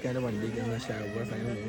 പിന്നെ വണ്ടിക്ക് ഷാബാസ് അങ്ങനെ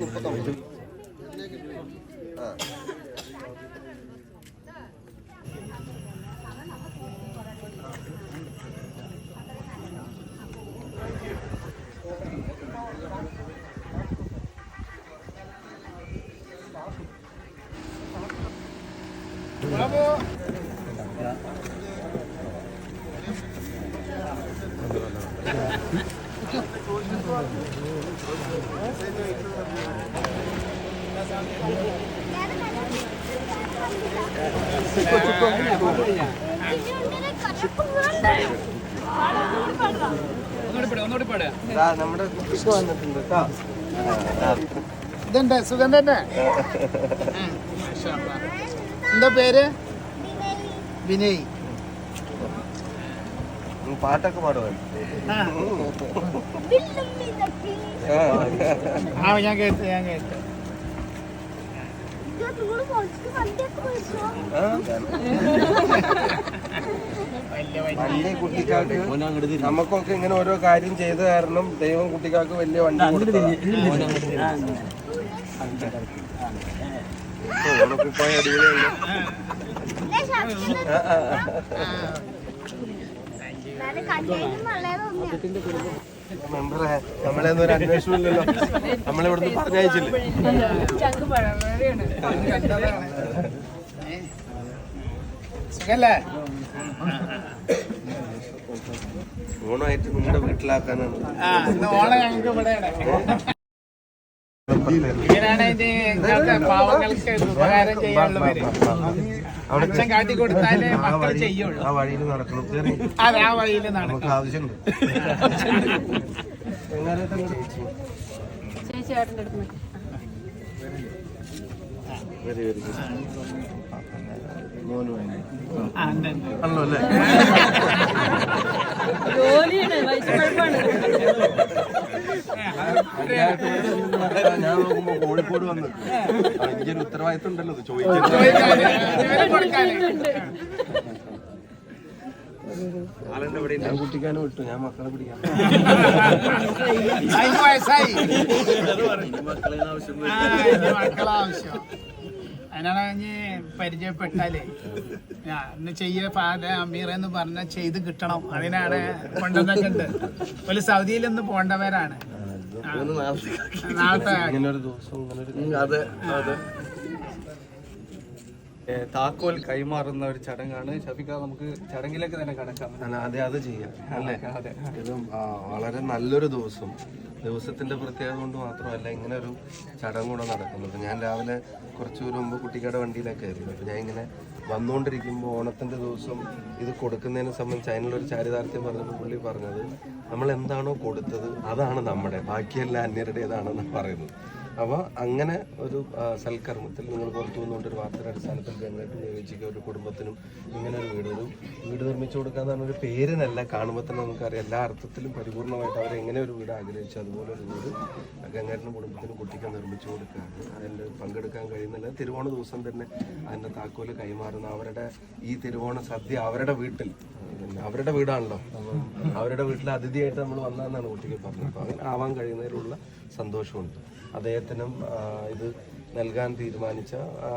നമ്മുടെ വന്നിട്ടുണ്ട് കേട്ടോ ഇതുണ്ട് സുഖം തന്നെ? എന്താ പേര്? വിനയ്. ഞാൻ കേട്ടു വലിയ കുട്ടിക്കാർക്ക് നമുക്കൊക്കെ ഇങ്ങനെ ഓരോ കാര്യം ചെയ്ത കാരണം ദൈവം കുട്ടിക്കാർക്ക് വലിയ വണ്ടി കൊടുത്തു അടിപൊളിയല്ലേ? മെമ്പറെ നമ്മളെയൊന്നും ഒരു നമ്മളിവിടുന്ന് പറഞ്ഞയച്ചില്ലേ? സുഖല്ലേ? ഓണമായിട്ട് നിങ്ങളുടെ വീട്ടിലാക്കാനാണ്. ആ ഇന്ന് ഓണം ഞങ്ങൾക്ക് ഇവിടെയാണ്. ഇങ്ങനെയാണ് ഇത് പാവങ്ങൾക്ക് ഉപകാരം ചെയ്യാനുള്ളവര് അച്ഛൻ കാട്ടി കൊടുത്താലേ ആ മക്കൾ ചെയ്യുള്ളൂ. ആ വഴിയിൽ നടക്കണം. അതെ ആ വഴിയിൽ നടക്കും നമുക്ക് ആവശ്യമുണ്ട്. ചേച്ചി അടുത്ത് വെരി വെരി. ആണല്ലോ അല്ലേ? ജോലിയാണ് കുഴപ്പമാണ്. ഞാൻ നോക്കുമ്പോ കോഴിക്കോട് വന്ന് എനിക്കൊരു ഉത്തരവാദിത്വം ഉണ്ടല്ലോ ചോദിക്കാൻ ഞാൻ കുട്ടിക്കാനും വിട്ടു ഞാൻ മക്കളെ പിടിക്കാൻ മക്കളെ ആവശ്യം. അതിനാണ് ഇനി പരിചയപ്പെട്ടാലേ. ഇന്ന് ചെയ്യ പാത അമീർ എന്ന് പറഞ്ഞ ചെയ്ത് കിട്ടണം. അതിനാണ് കൊണ്ടുവന്നൊക്കെ ഉണ്ട് ഒരു സൗദിയിൽ നിന്ന് പോണ്ടവരാണ്. നാളത്തെ ഇങ്ങനെ ഒരു ദിവസം ഇങ്ങനെ ഒരു അതെ അതെ ഏ, താക്കോൽ കൈമാറുന്ന ഒരു ചടങ്ങാണ്. ഷഫിക്ക നമുക്ക് ചടങ്ങിലേക്ക് തന്നെ കടക്കാം. അതെ അത് ചെയ്യാം. അല്ലേ? അതെ ഇത് വളരെ നല്ലൊരു ദിവസം. ദിവസത്തിന്റെ പ്രത്യേകത കൊണ്ട് മാത്രമല്ല ഇങ്ങനെ ഒരു ചടങ്ങ് കൂടെ നടക്കുന്നത്. ഞാൻ രാവിലെ കുറച്ച് ദൂരം മുമ്പ് കുട്ടിക്കാട് വണ്ടിയിലൊക്കെ ആയിരുന്നു. അപ്പോൾ ഞാൻ ഇങ്ങനെ വന്നുകൊണ്ടിരിക്കുമ്പോൾ ഓണത്തിന്റെ ദിവസം ഇത് കൊടുക്കുന്നതിനെ സംബന്ധിച്ച് അതിനുള്ളൊരു ചാരിതാർത്ഥ്യം പറഞ്ഞപ്പോൾ പുള്ളി പറഞ്ഞത് നമ്മൾ എന്താണോ കൊടുത്തത് അതാണ് നമ്മുടെ ബാക്കിയെല്ലാം അന്യരുടേതാണെന്ന് പറയുന്നത്. അപ്പോൾ അങ്ങനെ ഒരു സൽക്കർമ്മത്തിൽ നിങ്ങൾ പുറത്തു നിന്നുകൊണ്ട് ഒരു വാർത്തയുടെ അടിസ്ഥാനത്തിൽ ഗംഗായിട്ട് നിയോഗിച്ചിരിക്കുക ഒരു കുടുംബത്തിനും ഇങ്ങനെ ഒരു വീട് ഒരു വീട് നിർമ്മിച്ചു കൊടുക്കുക എന്ന് പറഞ്ഞ ഒരു പേരിനല്ല കാണുമ്പോൾ തന്നെ നമുക്കറിയാം. എല്ലാ അർത്ഥത്തിലും പരിപൂർണമായിട്ട് അവർ എങ്ങനെ ഒരു വീട് ആഗ്രഹിച്ചു അതുപോലെ ഒരു വീട് ഗംഗാട്ടിനും കുടുംബത്തിനും കുട്ടിക്ക് നിർമ്മിച്ചു കൊടുക്കുകയാണ്. അതിന്റെ പങ്കെടുക്കാൻ കഴിയുന്നില്ല. തിരുവോണ ദിവസം തന്നെ അതിന്റെ താക്കോൽ കൈമാറുന്ന അവരുടെ ഈ തിരുവോണ സദ്യ അവരുടെ വീട്ടിൽ അവരുടെ വീടാണല്ലോ. അവരുടെ വീട്ടിൽ അതിഥിയായിട്ട് നമ്മൾ വന്നതെന്നാണ് കുട്ടിക്ക് പറഞ്ഞത്. അപ്പോൾ അങ്ങനെ ആവാൻ കഴിയുന്നതിലുള്ള സന്തോഷമുണ്ട്. അദ്ദേഹത്തിനും ഇത് നൽകാൻ തീരുമാനിച്ച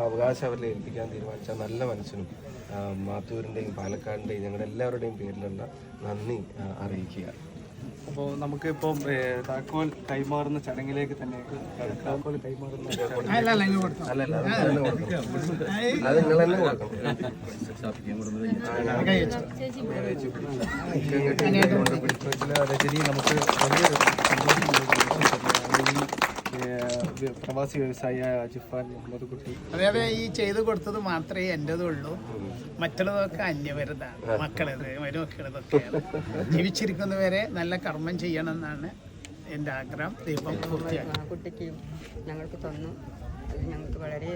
അവകാശം അവരിൽ ഏൽപ്പിക്കാൻ തീരുമാനിച്ച നല്ല മനസ്സിനും മാത്തൂരിന്റെയും പാലക്കാടിന്റെയും ഞങ്ങളുടെ എല്ലാവരുടെയും പേരിലുള്ള നന്ദി അറിയിക്കുക. അപ്പോൾ നമുക്കിപ്പം താക്കോൽ കൈമാറുന്ന ചടങ്ങിലേക്ക് തന്നെ. താക്കോൽ കൈമാറുന്ന അത് നിങ്ങൾ തന്നെ കൊടുക്കണം. അത് നിങ്ങൾ പ്രവാസി വ്യവസായ ജിഫാൻ മുഹമ്മദ് കുട്ടി. അതായത് ഈ ചെയ്തു കൊടുത്തത് മാത്രമേ എന്റെതുള്ളൂ മറ്റുള്ളതൊക്കെ അന്യവരുതാണ് മക്കളത് മരുമക്കളതൊക്കെയാണ്. ജീവിച്ചിരിക്കുന്നവരെ നല്ല കർമ്മം ചെയ്യണമെന്നാണ് എന്റെ ആഗ്രഹം. ദൈവം പൂർത്തിയാക്കി കുട്ടിക്ക് ഞങ്ങൾക്ക് തന്നു. അത് ഞങ്ങൾക്ക് വളരെ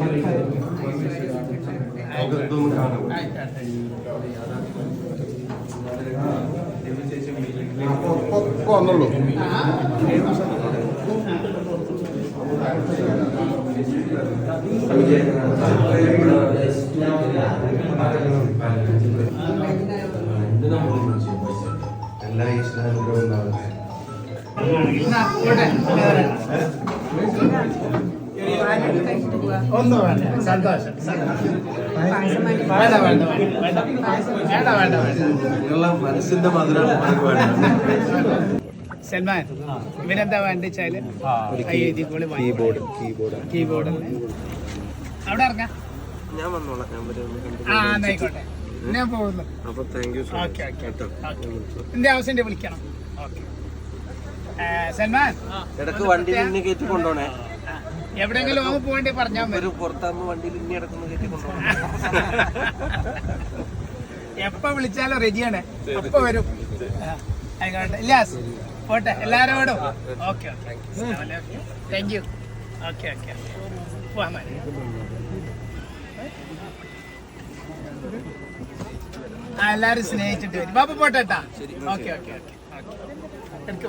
ആ, ഇതൊന്നും കാണാം വന്നുള്ളൂ എല്ലാ ഈശ്വരാനുഗ്രഹവും ഉണ്ടാവട്ടെ എന്നാ, പോട്ടെ. ഒന്നും വേണ്ട. സന്തോഷം. വേണ്ട വേണ്ട വേണ്ട. വേണ്ട വേണ്ട വേണ്ട. വേണ്ട നിങ്ങളുടെ മനസ്സിന്റെ മധുരം സൽമാൻ ഇവനെന്താ വേണ്ട വെച്ചാൽ കീബോർഡ് കീബോർഡ്. കീബോർഡ്. അവിടെ ഇറങ്ങാം. ഞാൻ വന്നോളാം ഞാൻ വരെ ആ ഞാൻ പോകുന്നു. അപ്പൊ താങ്ക് യു ഓക്കെ ഓക്കെ. എന്റെ ആവശ്യം വിളിക്കണം. ഓക്കെ. സൽമാൻ. ഇടയ്ക്ക് വണ്ടി കയറ്റി കൊണ്ടോണേ ആ, എവിടെയെങ്കിലും അങ്ങ് പോകേണ്ടി പറഞ്ഞാൽ ഒരു പുറത്താകുമ്പോ വണ്ടിയിൽ ഇനി ഇടക്കുന്ന കയറ്റി കൊണ്ടുപോകും എപ്പ വിളിച്ചാലും റെഡിയാണ് അപ്പൊ വരും. ആയിക്കോട്ടെ. ഇല്ലാസ് പോട്ടെ. എല്ലാരോടും okay okay. Thank you okay okay. പോവാൻ ആ എല്ലാരും സ്നേഹിച്ചിട്ട് വരും. ബാബു പോട്ടെ കേട്ടാ ഓക്കെ ഓക്കെ ഓക്കെ. ഓക്കെ. എടുക്ക്